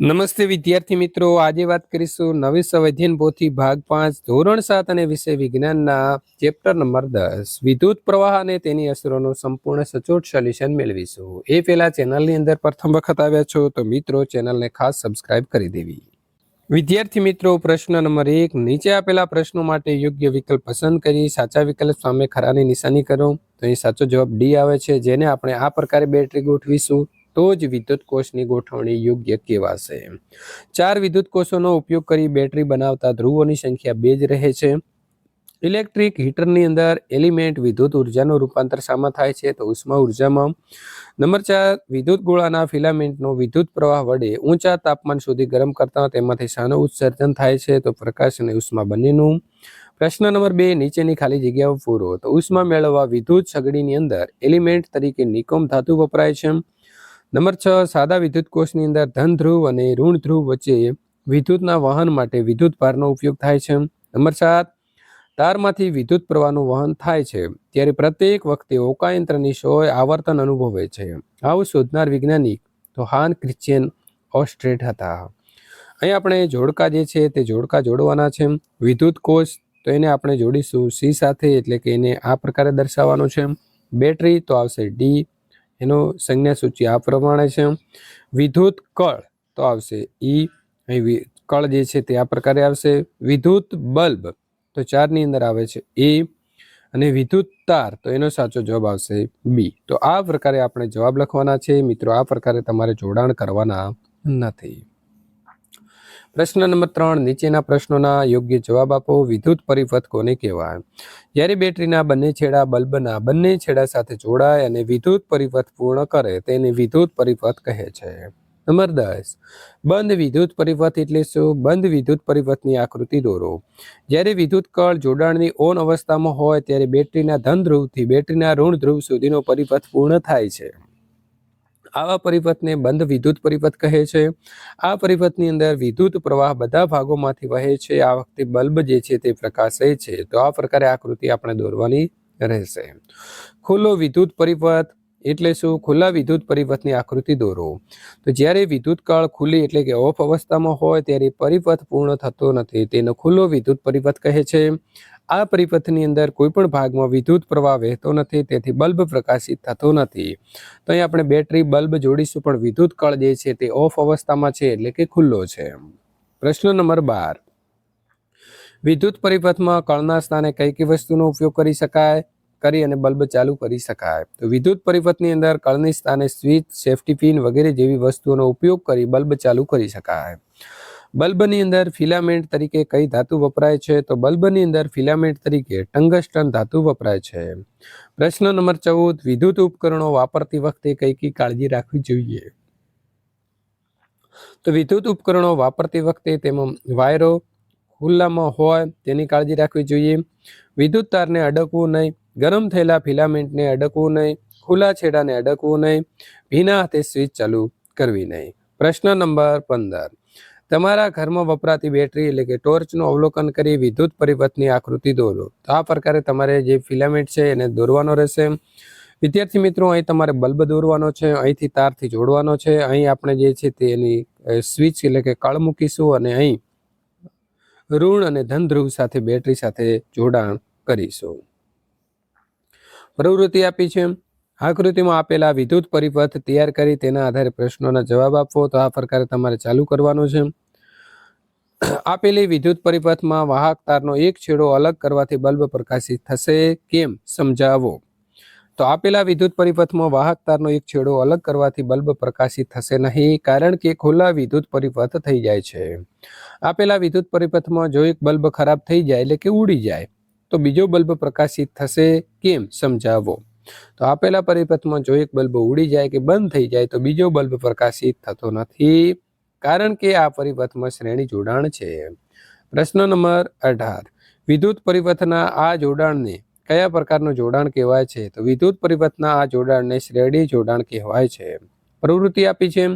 નમસ્તે વિદ્યાર્થી મિત્રો, આજે વાત કરીશું નવી સંવેધ્યન પોથી ભાગ પાંચ, ધોરણ સાત અને વિષય વિજ્ઞાનના ચેપ્ટર નંબર દસ. વિદ્યુત પ્રવાહ અને તેની અસરોનું સંપૂર્ણ સચોટ સોલ્યુશન મેળવીશું. એ પહેલા ચેનલની અંદર પ્રથમ વખત આવ્યા છો તો મિત્રો, ચેનલને ખાસ સબસ્ક્રાઇબ કરી દેવી. વિદ્યાર્થી મિત્રો, પ્રશ્ન નંબર એક, નીચે આપેલા પ્રશ્નો માટે યોગ્ય વિકલ્પ પસંદ કરી સાચા વિકલ્પ સામે ખરાની નિશાની કરો. તો અહીં સાચો જવાબ ડી આવે છે, જેને આપણે આ પ્રકારે બેટરી ગોઠવીશું. તો જ વિદ્યુત કોષની ગોઠવણી યોગ્ય કહેવાશે. ચાર વિદ્યુત કોષોનો ઉપયોગ કરી બેટરી બનાવતા ધ્રુવોની સંખ્યા બે જ રહે છે. ઇલેક્ટ્રિક હીટરની અંદર એલિમેન્ટ વિદ્યુત ઉર્જાનું રૂપાંતર શામાં થાય છે તો ઉષ્મા ઉર્જામાં. નંબર ચાર, વિદ્યુત ગોળાના ફિલામેન્ટનો વિદ્યુત પ્રવાહ વડે ઊંચા તાપમાન સુધી ગરમ કરતા તેમાંથી શાનું ઉત્સર્જન થાય છે તો પ્રકાશ અને ઉષ્મા બંનેનું. પ્રશ્ન નંબર બે, નીચેની ખાલી જગ્યાઓ પૂરો તો ઉષ્મા મેળવવા વિદ્યુત સગડીની અંદર એલિમેન્ટ તરીકે નિકોમ ધાતુ વપરાય છે. નંબર છ, સાદા વિદ્યુત કોષની અંદર ધન ધ્રુવ અને ઋણ ધ્રુવ વચ્ચે વિદ્યુતના વહન માટે વિદ્યુત ભારનો ઉપયોગ થાય છે. નંબર સાત, તારમાંથી વિદ્યુત પ્રવાહનું વહન થાય છે, ત્યારે પ્રત્યેક વખતે ઓકાયંત્રની સોય આવર્તન અનુભવે છે. આવું શોધનાર વૈજ્ઞાનિક તો હાન ક્રિશ્ચિયન ઓસ્ટ્રેટ હતા. અહીં આપણે જોડકા જે છે તે જોડકા જોડવાના છે. વિદ્યુત કોષ તો એને આપણે જોડીશું સી સાથે, એટલે કે એને આ પ્રકારે દર્શાવવાનું છે. બેટરી તો આવશે ડી એનો સંજ્ઞા સૂચિ આ પ્રમાણે છે. વિદ્યુત કળ તો આવશે. ઈ અહીં કળ જે છે તે આ પ્રકારે આવશે. વિદ્યુત બલ્બ તો ચારની અંદર આવે છે. એ અને વિદ્યુત તાર તો એનો સાચો જવાબ આવશે બી. તો આ પ્રકારે આપણે જવાબ લખવાના છે. મિત્રો, આ પ્રકારે તમારે જોડાણ કરવાના નથી. પ્રશ્ન નંબર ત્રણ, નીચેના પ્રશ્નોના યોગ્ય જવાબ આપો. વિદ્યુત પરિપથ કોને કહેવાય? જ્યારે બેટરીના બંને છેડા બલ્બના બંને છેડા સાથે જોડાય અને વિદ્યુત પરિપથ પૂર્ણ કરે, તેને વિદ્યુત પરિપથ કહે છે. નંબર દસ, બંધ વિદ્યુત પરિપથ એટલે શું? બંધ વિદ્યુત પરિપથની આકૃતિ દોરો. જ્યારે વિદ્યુત કળ જોડાણની ઓન અવસ્થામાં હોય, ત્યારે બેટરીના ધન ધ્રુવથી બેટરીના ઋણ ધ્રુવ સુધીનો પરિપથ પૂર્ણ થાય છે. આવા પરિપથને બંધ વિદ્યુત પરિપથ કહે છે. આ પરિપથની અંદર વિદ્યુત પ્રવાહ બધા ભાગોમાંથી વહે છે. આ વખતે બલ્બ જે છે તે પ્રકાશે છે. તો આ પ્રકારે આકૃતિ આપણે દોરવાની રહેશે. ખુલ્લો વિદ્યુત પરિપથ એટલે શું? ખુલ્લા વિદ્યુત પરિપથની આકૃતિ દોરો. તો જ્યારે વિદ્યુત કળ ખુલ્લી એટલે કે ઓફ અવસ્થામાં હોય ત્યારે પરિપથ પૂર્ણ થતો નથી. તેનો ખુલ્લો વિદ્યુત પરિપથ કહે છે. આ પરિપથની અંદર કોઈ પણ ભાગમાં વિદ્યુત પ્રવાહ વહેતો નથી, તેથી બલ્બ પ્રકાશિત થતો નથી. તો અહીં આપણે બેટરી, બલ્બ જોડીશું, પણ વિદ્યુત કળ જે છે તે ઓફ અવસ્થામાં છે એટલે કે ખુલ્લો છે. પ્રશ્ન નંબર બાર. વિદ્યુત પરિપથમાં કળના સ્થાને કઈ કઈ વસ્તુનો ઉપયોગ કરી શકાય? કરી અને બલ્બ ચાલુ કરી શકાય. તો વિદ્યુત પરિપથની અંદર કળની સ્થાને સ્વિચ, સેફ્ટી પિન વગેરે જેવી વસ્તુઓનો ઉપયોગ કરી બલ્બ ચાલુ કરી શકાય. બલ્બની અંદર ફિલામેન્ટ તરીકે કઈ ધાતુ વપરાય છે? તો બલ્બની અંદર ફિલામેન્ટ તરીકે ટંગસ્ટન ધાતુ વપરાય છે. પ્રશ્ન નંબર ચૌદ, વિદ્યુત ઉપકરણો વાપરતી વખતે કઈ કઈ કાળજી રાખવી જોઈએ? તો વિદ્યુત ઉપકરણો વાપરતી વખતે તેમાં વાયરો ખુલ્લામાં હોય તેની કાળજી રાખવી જોઈએ. વિદ્યુત તારને અડકવું નહીં. ગરમ થયેલા ફિલામેન્ટને અડકવું નહીં, ખુલ્લા છેડાને અડકવું નહીં, ભીના હાથે સ્વિચ ચાલુ કરવી નહીં. પ્રશ્ન નંબર પંદર. તમારા ઘરમાં વપરાતી બેટરી એટલે કે ટોર્ચનું અવલોકન કરી વિદ્યુત પરિપથની આકૃતિ દોરો. તો આ પ્રકારે તમારે જે ફિલામેન્ટ છે એને દોરવાનો રહેશે. વિદ્યાર્થી મિત્રો, અહીં તમારે બલ્બ દોરવાનો છે, અહીંથી તારથી જોડવાનો છે. અહીં આપણે જે છે તેની સ્વિચ એટલે કે કળ મૂકીશું અને અહીં ઋણ અને ધન ધ્રુવ સાથે બેટરી સાથે જોડાણ કરીશું. પ્રવૃત્તિ આપી છે. આકૃતિમાં આપેલા વિદ્યુત પરિપથ તૈયાર કરી તેના આધારે પ્રશ્નોના જવાબ આપવો. તો આ પ્રકારે તમારે ચાલુ કરવાનું છે. આપેલી વિદ્યુત પરિપથમાં વાહક તારનો એક છેડો અલગ કરવાથી બલ્બ પ્રકાશિત થશે. કેમ? સમજાવો. તો આપેલા વિદ્યુત પરિપથમાં વાહક તારનો એક છેડો અલગ કરવાથી બલ્બ પ્રકાશિત થશે નહીં, કારણ કે ખુલ્લા વિદ્યુત પરિપથ થઈ જાય છે. આપેલા વિદ્યુત પરિપથમાં જો એક બલ્બ ખરાબ થઈ જાય એટલે કે ઉડી જાય. તો બીજો બલ્બ પ્રકાશિત થશે કેમ સમજાવો. તો આપેલા પરિપથમાં જો એક બલ્બ ઉડી જાય કે બંધ થઈ જાય તો બીજો બલ્બ પ્રકાશિત થતો નથી, કારણ કે આ પરિપથમાં શ્રેણી જોડાણ છે. પ્રશ્ન નંબર અઢાર. વિદ્યુત પરિપથના આ જોડાણને કયા પ્રકારનું જોડાણ કહેવાય છે? તો વિદ્યુત પરિપથના આ જોડાણને શ્રેણી જોડાણ કહેવાય છે. પ્રવૃત્તિ આપી છે.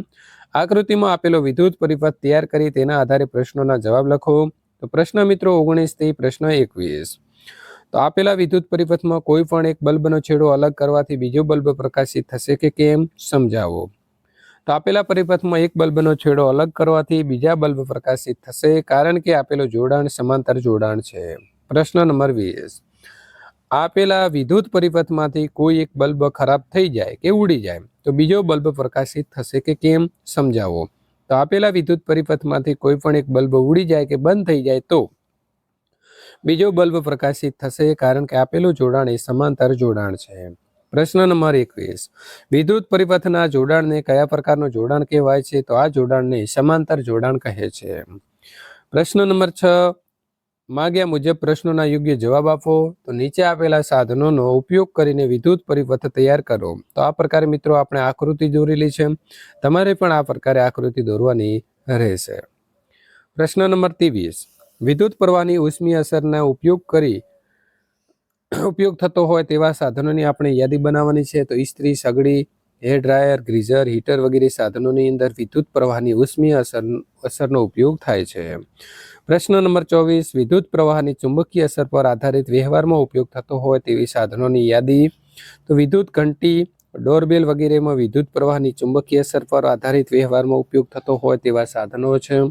આકૃતિમાં આપેલો વિદ્યુત પરિપથ તૈયાર કરી તેના આધારે પ્રશ્નોના જવાબ લખો. તો પ્રશ્ન મિત્રો ઓગણીસથી પ્રશ્ન એકવીસ. તો આપેલા વિદ્યુત પરિપથમાં કોઈ પણ એક બલ્બનો છેડો અલગ કરવાથી બીજો બલ્બ પ્રકાશિત થશે કે કેમ, સમજાવો. તો આપેલા પરિપથમાં એક બલ્બનો છેડો અલગ કરવાથી બીજા બલ્બ પ્રકાશિત થશે કારણ કે આપેલું જોડાણ સમાંતર જોડાણ છે. પ્રશ્ન નંબર વીસ. આપેલા વિદ્યુત પરિપથમાંથી કોઈ એક બલ્બ ખરાબ થઈ જાય કે ઉડી જાય, તો બીજો બલ્બ પ્રકાશિત થશે કે કેમ, સમજાવો. તો આપેલા વિદ્યુત પરિપથમાંથી કોઈ પણ એક બલ્બ ઉડી જાય કે બંધ થઈ જાય તો બીજો બલ્બ પ્રકાશિત થશે કારણ કે આપેલું જોડાણ એ સમાંતર જોડાણ છે. પ્રશ્ન નંબર એકવીસ. વિદ્યુત પરિપથના જોડાણને કયા પ્રકારનું જોડાણ કહેવાય છે? તો આ જોડાણને સમાંતર જોડાણ કહે છે. પ્રશ્ન નંબર છ. માગ્યા મુજબ પ્રશ્નોના યોગ્ય જવાબ આપો. તો નીચે આપેલા સાધનોનો ઉપયોગ કરીને વિદ્યુત પરિપથ તૈયાર કરો. તો આ પ્રકારે મિત્રો આપણે આકૃતિ દોરેલી છે. તમારે પણ આ પ્રકારે આકૃતિ દોરવાની રહેશે. પ્રશ્ન નંબર ત્રેવીસ. વિદ્યુત પ્રવાહની ઉષ્મી અસરના ઉપયોગ કરી ઉપયોગ થતો હોય તેવા સાધનોની આપણે યાદી બનાવવાની છે. તો ઇસ્ત્રી, સગડી હેર ડ્રાયર ગ્રીઝર હીટર વગેરે સાધનોની અંદર વિદ્યુત પ્રવાહની ઉષ્મીય અસર, અસરનો ઉપયોગ થાય છે. પ્રશ્ન નંબર ચોવીસ, વિદ્યુત પ્રવાહની ચુંબકીય અસર પર આધારિત વ્યવહારમાં ઉપયોગ થતો હોય તેવી સાધનોની યાદી. તો વિદ્યુત ઘંટી, ડોરબેલ વગેરેમાં વિદ્યુત પ્રવાહની ચુંબકીય અસર પર આધારિત વ્યવહારમાં ઉપયોગ થતો હોય તેવા સાધનો છે.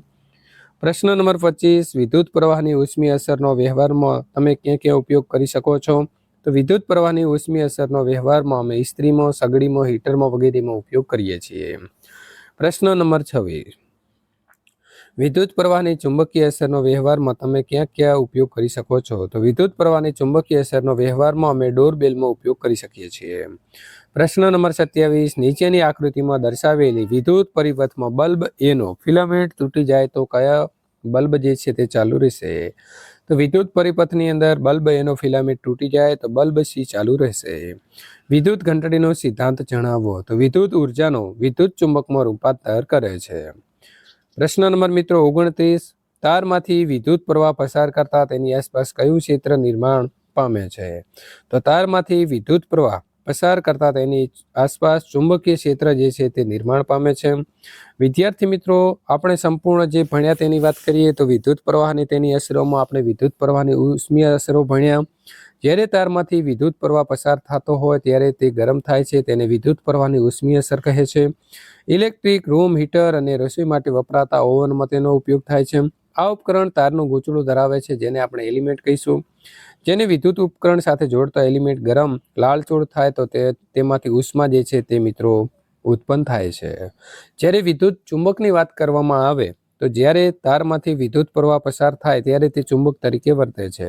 પ્રશ્ન નંબર પચીસ, વિદ્યુત પ્રવાહની ઉષ્મી અસરનો વ્યવહારમાં તમે ક્યાં ક્યાં ઉપયોગ કરી શકો છો? તો વિદ્યુત પ્રવાહની ઉષ્મી અસરનો વ્યવહારમાં અમે ઇસ્ત્રીમાં, સગડીમાં, હીટરમાં વગેરેમાં ઉપયોગ કરીએ છીએ. પ્રશ્ન નંબર છવ્વીસ. વિદ્યુત પ્રવાહની ચુંબકીય અસરનો વ્યવહારમાં તમે ક્યાં ક્યાં ઉપયોગ કરી શકો છો? તો વિદ્યુત પ્રવાહની ચુંબકીય અસરનો વ્યવહારમાં અમે ડોરબેલમાં ઉપયોગ કરી શકીએ છીએ. પ્રશ્ન નંબર સત્યાવીસ, નીચેની આકૃતિમાં દર્શાવેલી વિદ્યુત પરિપથમાં બલ્બ એનો ફિલામેન્ટ તૂટી જાય તો કયા બલ્બ જે છે તે ચાલુ રહેશે? તો વિદ્યુત પરિપથની અંદર બલ્બ એનો ફિલામેન્ટ તૂટી જાય તો બલ્બ સી ચાલુ રહેશે. વિદ્યુત ઘંટડીનો સિદ્ધાંત જણાવો. તો વિદ્યુત ઉર્જાનો વિદ્યુત ચુંબકમાં રૂપાંતર કરે છે. પ્રશ્ન નંબર મિત્રો ઓગણત્રીસ, તારમાંથી વિદ્યુત પ્રવાહ પસાર કરતા તેની આસપાસ કયું ક્ષેત્ર નિર્માણ પામે છે? તો તારમાંથી વિદ્યુત પ્રવાહ પસાર કરતા તેની આસપાસ ચુંબકીય ક્ષેત્ર જે છે તે નિર્માણ પામે છે. વિદ્યાર્થી મિત્રો, આપણે સંપૂર્ણ જે ભણ્યા તેની વાત કરીએ તો વિદ્યુત પ્રવાહની તેની અસરોમાં આપણે વિદ્યુત પ્રવાહની ઉષ્મીય અસરો ભણ્યા. જ્યારે તારમાંથી વિદ્યુત પ્રવાહ પસાર થતો હોય ત્યારે તે ગરમ થાય છે, તેને વિદ્યુત પ્રવાહની ઉષ્મીય અસર કહે છે. ઇલેક્ટ્રિક, રૂમ, હીટર અને રસોઈ માટે વપરાતા ઓવનમાં તેનો ઉપયોગ થાય છે. આ ઉપકરણ તારનું ગૂંચળું ધરાવે છે, જેને આપણે એલિમેન્ટ કહીશું. જેને વિદ્યુત ઉપકરણ સાથે જોડતા એલિમેન્ટ ગરમ લાલચોળ થાય તો તે તેમાંથી ઉષ્મા જે છે તે મિત્રો ઉત્પન્ન થાય છે. જ્યારે વિદ્યુત ચુંબકની વાત કરવામાં આવે, તો જ્યારે તારમાંથી વિદ્યુત પ્રવાહ પસાર થાય ત્યારે તે ચુંબક તરીકે વર્તે છે.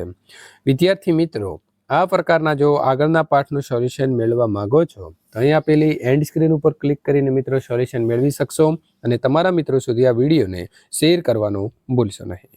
વિદ્યાર્થી મિત્રો આ પ્રકારના જો આગળના પાઠનું સોલ્યુશન મેળવવા માંગો છો, તો અહીં આપેલી એન્ડ સ્ક્રીન ઉપર ક્લિક કરીને મિત્રો સોલ્યુશન મેળવી શકશો અને તમારા મિત્રો સુધી આ વિડીયોને શેર કરવાનું ભૂલશો નહીં.